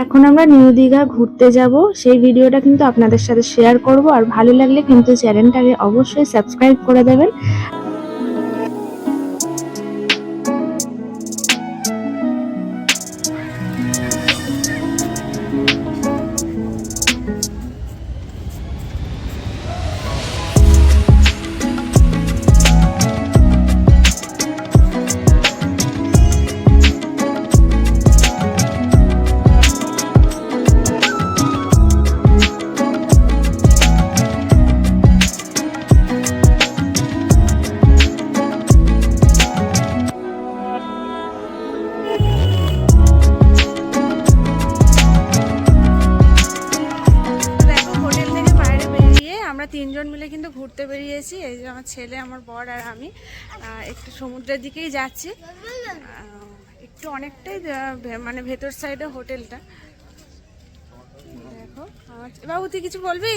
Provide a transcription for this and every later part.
এখন আমরা নিউ দীঘা ঘুরতে যাব। সেই ভিডিওটা কিন্তু আপনাদের সাথে শেয়ার করব। আর ভালো লাগলে কিন্তু চ্যানেলটাকে অবশ্যই সাবস্ক্রাইব করে দেবেন। কিন্তু ঘুরতে বেরিয়েছি। এই যে আমার ছেলে, আমার বর আর আমি একটু সমুদ্রের দিকেই যাচ্ছি। একটু অনেকটাই মানে ভেতর সাইডে হোটেলটা। দেখো বাবু, তুই কিছু বলবি?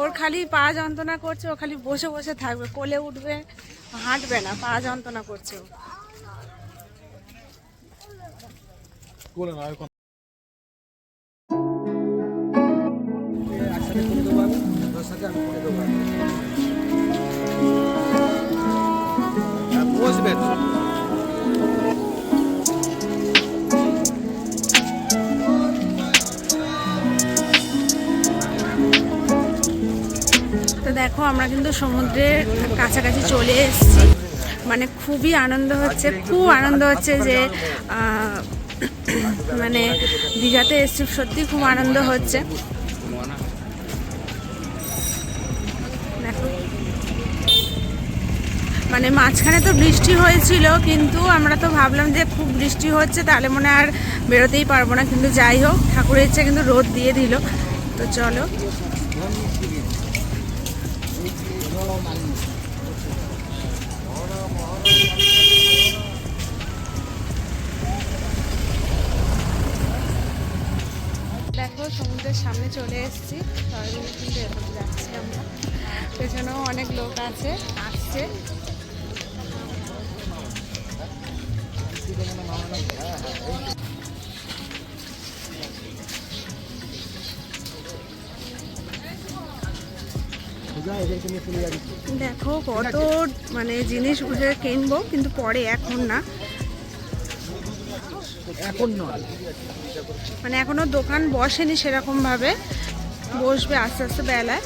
ওর খালি পা যন্ত্রণা করছে, ও খালি বসে বসে থাকবে, কোলে উঠবে, হাঁটবে না, পা যন্ত্রণা করছে ও। তো। দেখো, আমরা কিন্তু সমুদ্রের কাছাকাছি চলে এসেছি। মানে খুবই আনন্দ হচ্ছে, খুব আনন্দ হচ্ছে যে মানে দীঘাতে এসেছি। সত্যি খুব আনন্দ হচ্ছে। মানে মাঝখানে তো বৃষ্টি হয়েছিল, কিন্তু আমরা তো ভাবলাম যে খুব বৃষ্টি হচ্ছে তাহলে মনে আর বেরোতেই পারব না। কিন্তু যাই হোক, ঠাকুরের ইচ্ছে কিন্তু রোদ দিয়ে দিল। তো চলো। দেখো, সমুদ্রের সামনে চলে এসেছি। সবাই কিন্তু এরকম যাচ্ছি আমরা। পেছনেও অনেক লোক আছে, আসছে। দেখো কত মানে জিনিস উঠে কিনবো কিন্তু পরে এখন না। এখন নয়। মানে এখনও দোকান বসেনি সেরকম ভাবে বসবে আস্তে আস্তে বেলায়।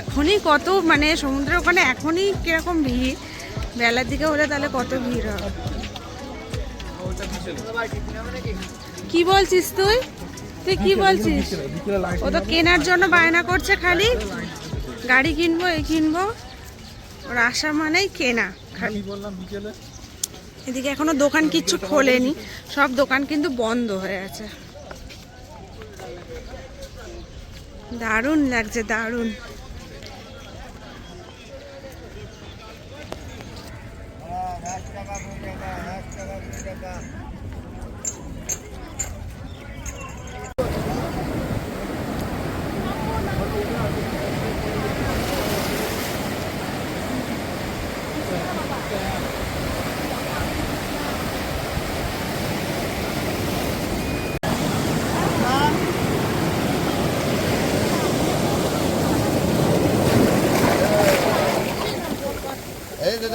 এখনই কত মানে সমুদ্রের ওখানে এখনই কীরকম ভিড়। বেলার দিকে হলে তাহলে কত ভিড় হবে? কি বলছিস তুই? তুই কি বলছিস? ও তো কেনার জন্য বায়না করছে খালি। গাড়ি কিনবো এই কিনবো। ওর আশা মানেই কেনা। খালি এদিকে এখনও দোকান কিচ্ছু খোলেনি। সব দোকান কিন্তু বন্ধ হয়ে আছে। দারুণ লাগছে দারুণ।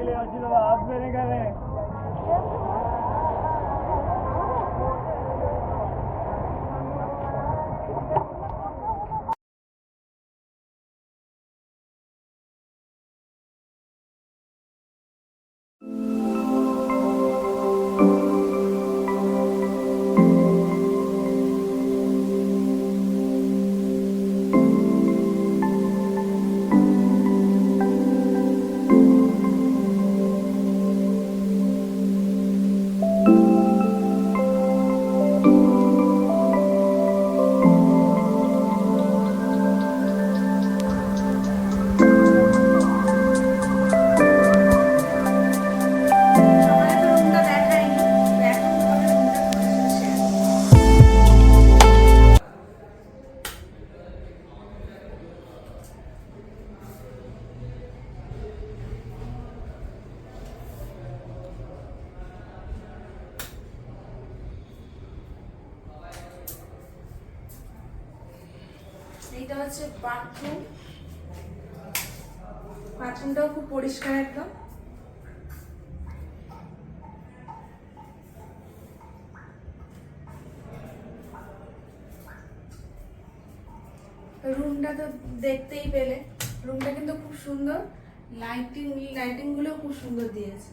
এই যে। সাইকেলে আসছিল আসবেন এখানে সবাই হচ্ছে বাথরুম বাথরুমটাও খুব পরিষ্কার একদম। রুমটা তো দেখতেই পেলে। রুমটা কিন্তু খুব সুন্দর। লাইটিং লাইটিংগুলো খুব সুন্দর দিয়েছে।